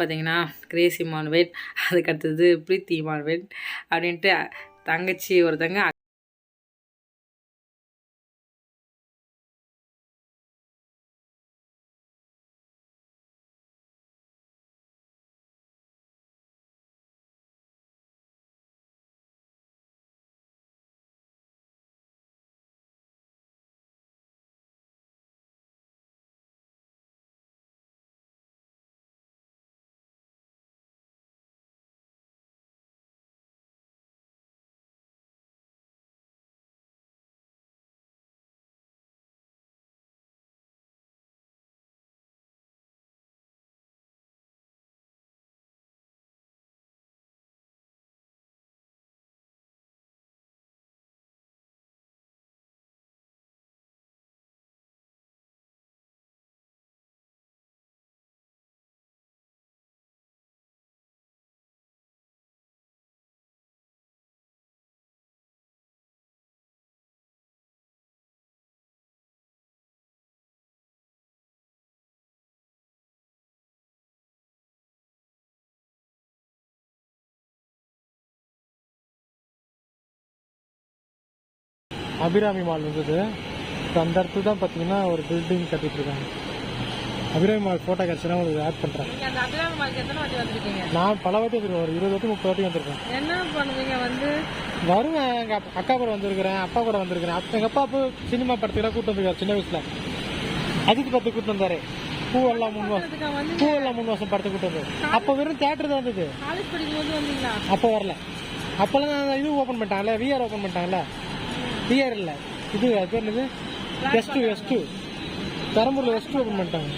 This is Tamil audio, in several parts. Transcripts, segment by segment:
பார்த்தீங்கன்னா கிரேசி மான்வெட் அதுக்கடுத்தது ப்ரீத்தி பிரீத்தி அப்படின்ட்டு தங்கச்சி ஒருத்தங்க அபிராமி மால் இருந்தது இப்போ அந்த இடத்துல தான் பார்த்தீங்கன்னா ஒரு பில்டிங் கட்டிட்டு இருக்காங்க. அபிராமி மால் ஃபோட்டோ கிடச்சுன்னா உங்களுக்கு ஆட் பண்ணுறேன் நான் பல வாட்டி வந்துருக்கேன். ஒரு இருபது வாட்டி முப்பது வாட்டி வந்திருக்கேன். என்ன பண்ணுவீங்க வந்து? வருவேன். எங்கள் அக்கா கூட வந்திருக்கிறேன். அப்பா கூட வந்திருக்கிறேன். அப்போ எங்கள் அப்பா அப்போ சினிமா படத்துக்கு கூட்டு வந்திருக்காரு சின்ன வயசில். அஜித் படத்துக்கு கூட்டு வந்தாரு. பூவெல்லாம் மூணு வருஷம் பூவெல்லாம் மூணு வருஷம் படத்துக்கு கூட்டு வந்தாரு. அப்போ வெறும் தேட்டர் தான் வந்தீங்களா? அப்போ வரல. அப்போல்லாம் இது ஓப்பன் பண்ணிட்டாங்கல்ல விஆர் ஓப்பன் பண்ணிட்டாங்கல்ல. விஆர் இல்லை. இது அது பேர் என்னது எஸ் டூ எஸ் டூ பெரம்பூரில் எஸ் டூ ஓப்பன் பண்ணிட்டாங்க.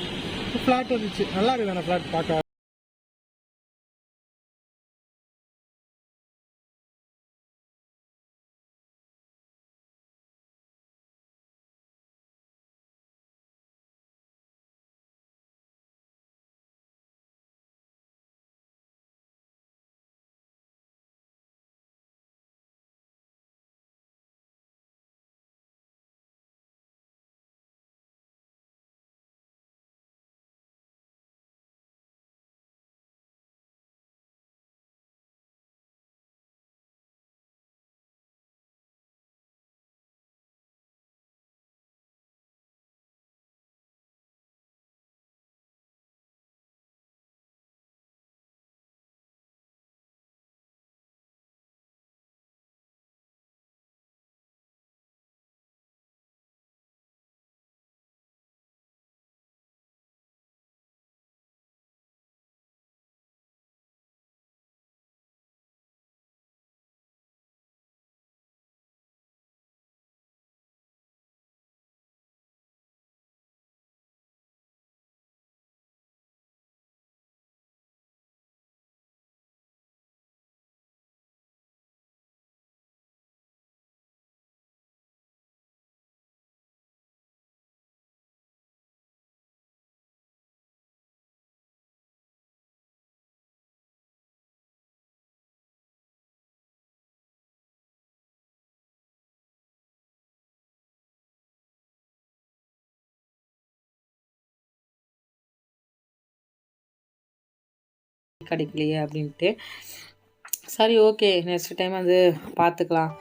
ஃப்ளாட் வந்துச்சு. நல்லா இருக்குது அந்த ஃப்ளாட் பார்க்க. கிடைக்கலையே அப்படின்ட்டு. சரி ஓகே நெக்ஸ்ட் டைம் வந்து பார்த்துக்கலாம்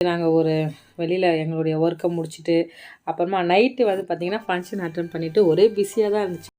நாங்கள் ஒரு வெளியில் எங்களுடைய ஒர்க்கை முடிச்சுட்டு அப்புறமா நைட்டு வந்து பார்த்திங்கன்னா ஃபங்க்ஷன் அட்டன் பண்ணிவிட்டு ஒரே பிஸியாக தான் இருந்துச்சு.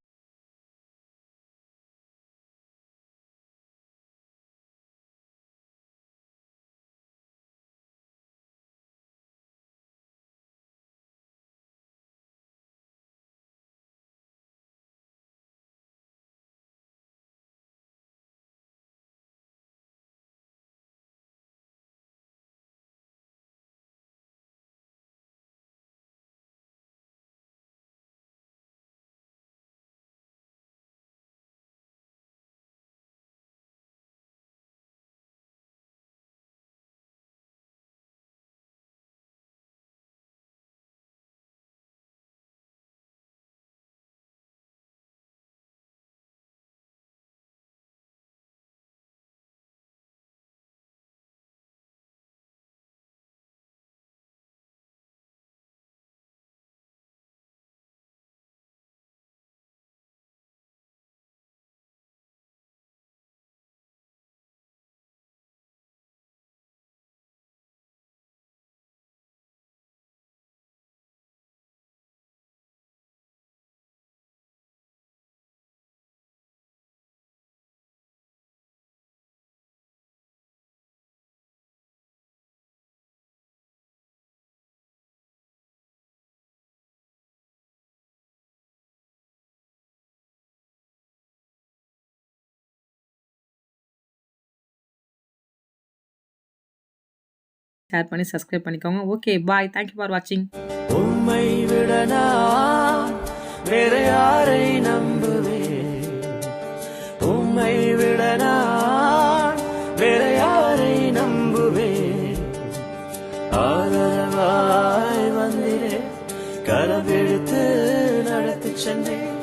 ஷேர் பண்ணி சப்ஸ்கிரைப் பண்ணிக்கோங்க. ஓகே பாய் தேங்க்யூ ஃபார் வாட்சிங் உம்மை விடனா வேற யாரை நம்புவே உம்மை விட வேற யாரை நம்புவே ஆதரவாய் வந்திரே கரவெடுத்து நடத்தி சென்றேன்.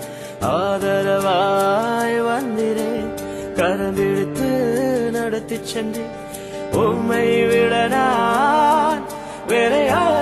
ஆதரவாய் வந்திரே கரவெடுத்து நடத்தி சென்றேன். உம்மை விட நான் வேற யாரை